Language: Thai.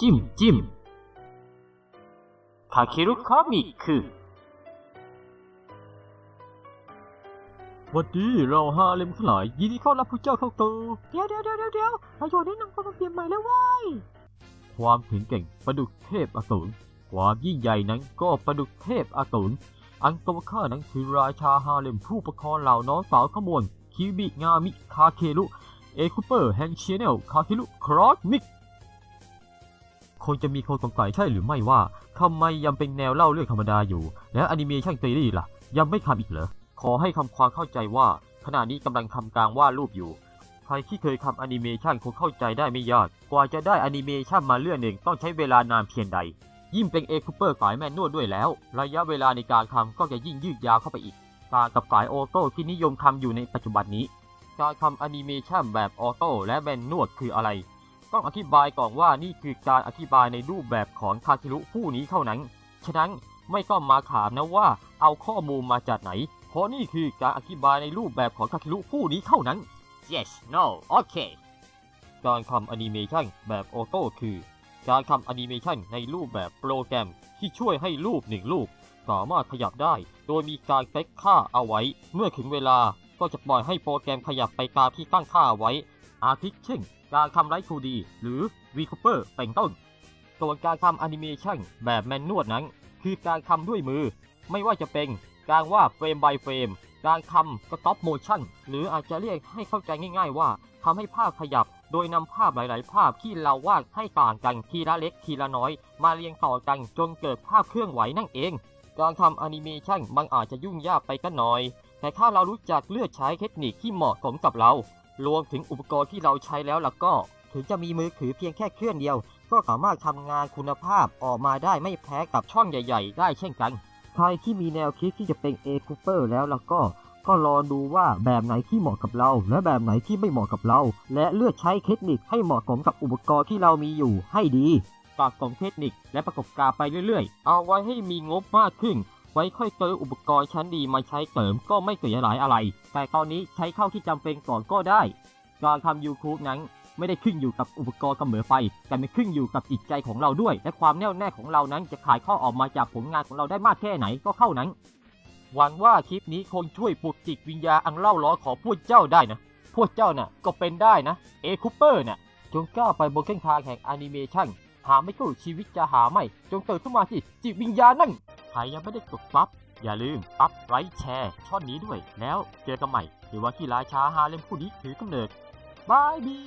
จิ้มจิ้มคาคิรุคามิคือวัดดีเราฮาเลมทั้งหลายยินดีต้อนรับผู้เจ้าเข้าตูเดี๋ยวเดี๋ยวเดี๋ยวเดี๋ยวเดี๋ยวเราอยู่ในหนังคนมเปลี่ยนใหม่แล้วเว้ยความแข็งแกร่งประดุกเทพอสูรความยิ่งใหญ่นั้นก็ประดุกเทพอสูรอันตัวข้านั้นคือราชาฮาเลมผู้ประคองเหล่าน้องสาวขมวลคิบิงามิคาเครุเอคูเปอร์แห่งเชเนลคาเครุครอสมิก คงจะมีคนสงสัยใช่หรือไม่ว่าทำไมยังเป็นแนวเล่าเรื่องธรรมดาอยู่ แล้วแอนิเมชันซีรีส์ล่ะ ยังไม่ทำอีกเหรอ ขอให้คำความเข้าใจว่าขณะนี้กำลังทำการวาดรูปอยู่ ใครที่เคยทำแอนิเมชันคงเข้าใจได้ไม่ยาก กว่าจะได้แอนิเมชันมาเรื่องหนึ่งต้องใช้เวลานานเพียงใด ยิ่งเป็นเอคูเปอร์สายแมนนวดด้วยแล้ว ระยะเวลาในการทำก็จะยิ่งยืดยาวเข้าไปอีกต่างกับสายออโต้ที่นิยมทำอยู่ในปัจจุบันนี้ การทำแอนิเมชันแบบออโต้และแมนนวดคืออะไร ต้องอธิบายก่อนว่านี่คือการอธิบายในรูปแบบของคาคิรุผู้นี้เท่านั้น ฉะนั้นไม่ต้องมาถามนะว่าเอาข้อมูลมาจากไหน เพราะนี่คือการอธิบายในรูปแบบของคาคิรุผู้นี้เท่านั้น yes no okay การทำแอนิเมชันแบบออโต้คือ การทำแอนิเมชันในรูปแบบโปรแกรมที่ช่วยให้รูปหนึ่งรูป สามารถขยับได้ โดยมีการเซตค่าเอาไว้ เมื่อถึงเวลาก็จะปล่อยให้โปรแกรมขยับไปตามที่ตั้งค่าไว้ อาทิเช่น การทำไลท์ 2D หรือ v c o p e r เป็นต้น ส่วนการทำแอนิเมชันแบบแมนนวดนั้น คือการทำด้วยมือ ไม่ว่าจะเป็นการวาดเฟรม by เฟรม การทำ stop motion หรืออาจจะเรียกให้เข้าใจง่าย ๆ ว่าทำให้ภาพขยับ โดยนำภาพหลายๆ ภาพที่เราวาดให้ต่างกันทีละเล็กทีละน้อย มาเรียงต่อกันจนเกิดภาพเคลื่อนไหวนั่นเอง การทำแอนิเมชันมันอาจจะยุ่งยากไปกันหน่อย แต่ถ้าเรารู้จักเลือกใช้เทคนิคที่เหมาะสมกับเรา รวมถึงอุปกรณ์ที่เราใช้แล้วล่ะก็ ถึงจะมีมือถือเพียงแค่เครื่องเดียว ก็สามารถทำงานคุณภาพออกมาได้ไม่แพ้กับช่องใหญ่ ๆ ได้เช่นกัน ใครที่มีแนวคิดที่จะเป็นเอคูเปอร์แล้วล่ะก็ ก็รอดูว่าแบบไหนที่เหมาะกับเรา และแบบไหนที่ไม่เหมาะกับเรา และเลือกใช้เทคนิคให้เหมาะสมกับอุปกรณ์ที่เรามีอยู่ให้ดีฝากของเทคนิคและประกอบการไปเรื่อย ๆ เอาไว้ให้มีงบมากขึ้น ไว้ค่อยซื้ออุปกรณ์ชั้นดีมาใช้เสริมก็ไม่เสียหายอะไร แต่ตอนนี้ใช้เข้าที่จำเป็นก่อนก็ได้ การทำ YouTube นั้นไม่ได้ขึ้นอยู่กับอุปกรณ์เสมอไป แต่มันขึ้นอยู่กับจิตใจของเราด้วย และความแน่วแน่ของเรานั้นจะขายข้อออกมาจากผลงานของเราได้มากแค่ไหนก็เข้านั้น หวังว่าคลิปนี้คงช่วยปลุกจิตวิญญาณอันเล่าร้อของพวกเจ้าได้นะ พวกเจ้าน่ะก็เป็นได้นะ เอคูเปอร์น่ะ จงก้าวไปบนเส้นทางแห่งแอนิเมชันหาไม่สู้ชีวิตจะหาไม่ จงเติมขึ้นมาที่จิตวิญญาณนั่น ใครยังไม่ได้กดซับอย่าลืมซับไลค์แชร์ช่อนนี้ด้วย แล้วเจอกันใหม่หรือว่าที่ราชาฮาเลมผู้นี้ถือกำเนิดบายบี